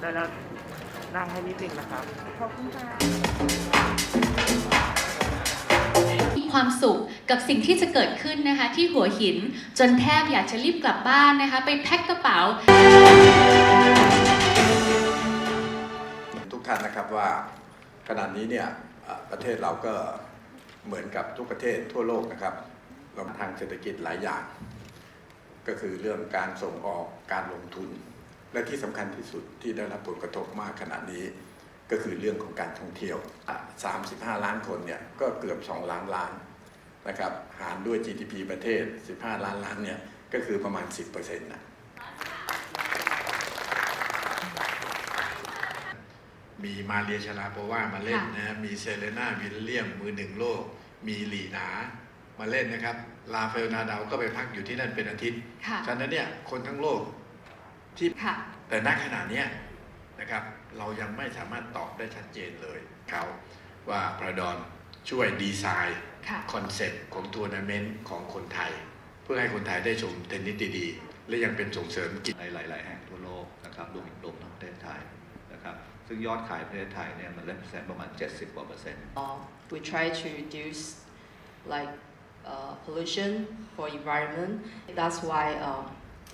ได้แล้วนั่งให้นิดนึงนะครับ ขอบคุณค่ะมีความสุขกับสิ่งที่จะเกิดขึ้นนะคะ ที่หัวหินจนแทบอยากจะรีบกลับบ้านนะคะ ไปแพ็คกระเป๋า ทุกท่านนะครับว่าขณะนี้เนี่ยเอ่อประเทศเราก็เหมือนกับทุกประเทศทั่วโลกนะครับเราทางเศรษฐกิจหลายอย่าง ก็คือเรื่องการส่งออกการลงทุน และที่สำคัญที่สุดที่ได้รับผลกระทบมากขณะนี้ ก็คือเรื่องของการท่องเที่ยวอะ35 ล้านคนเนี่ยก็เกือบ 2 ล้านล้านนะครับหารด้วย GDP ประเทศ 15 ล้านล้านเนี่ยก็คือประมาณ 10%นะมีมาเรียชาลาโปวามาเล่นค่ะนะมีเซเลนาวิลเลียมมือหนึ่งโลก มีลีนามาเล่นนะครับ ลาเฟลนาดาวก็ไปพักอยู่ที่นั่นเป็นอาทิตย์ค่ะฉะนั้นเนี่ยคนทั้งโลก ที่ค่ะแต่ณขณะเนี้ยนะครับ เรายังไม่สามารถตอบได้ชัดเจนเลยเขาว่าพระดอนช่วยดีไซน์ค่ะคอนเซ็ปต์ของทัวร์นาเมนต์ของคนไทย เพื่อให้คนไทยได้ชมเทนนิสดีๆ และยังเป็นส่งเสริมกิจในหลาย ๆ แห่งทั่วโลกนะครับรวมรวมทั้งประเทศไทยนะครับซึ่งยอดขายประเทศไทยเนี่ยมันเล่นเปอร์เซ็นต์ประมาณ 70กว่าเปอร์เซ็นต์ Uh, we try to reduce like uh, pollution for environment. That's why uh,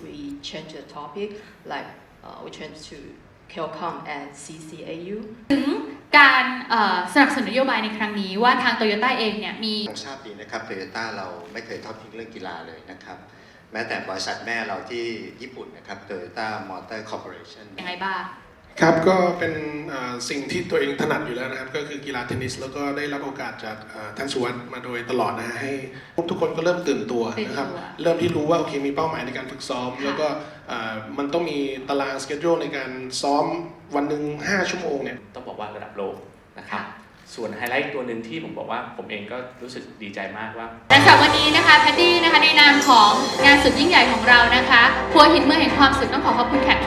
we change the topic. Like uh, we change to Kelcom and CCAU. ถึงการเอ่อสนับสนุนนโยบายในครั้งนี้ว่าทางโตโยต้าเองเนี่ยมีคงทราบดีนะครับโตโยต้าเราไม่เคยทอดทิ้งเรื่องกีฬาเลยนะครับ แม้แต่บริษัทแม่เราที่ญี่ปุ่นนะครับโตโยต้ามอเตอร์คอร์ปอเรชั่น ยังไงบ้าง ครับก็เป็นอ่าสิ่งที่ตัวเองถนัดอยู่แล้วนะครับ ก็คือกีฬาเทนนิส แล้วก็ได้รับโอกาสจากอ่าท่านสุวัสด์มาโดยตลอดนะฮะให้ทุกคนก็เริ่มตื่นตัวนะครับตื่นตัวเริ่มที่รู้ว่าโอเคมีเป้าหมายในการฝึกซ้อมค่ะแล้วก็อ่ามันต้องมีตารางสเกจ u ในการซ้อมวันหนึ่ง5 ชั่วโมงเนี่ยต้องบอกว่าระดับโลกนะครับค่ะส่วนไฮไลท์ตัวหนึ่งที่ผมบอกว่าผมเองก็รู้สึกดีใจมากว่าและสำหรับวันนี้นะคะแพตตี้นะคะในนามของงานสุดยิ่งใหญ่ของเรานะคะหัวหินเมืองแห่งความสุขต้องขอขอบคุณแขก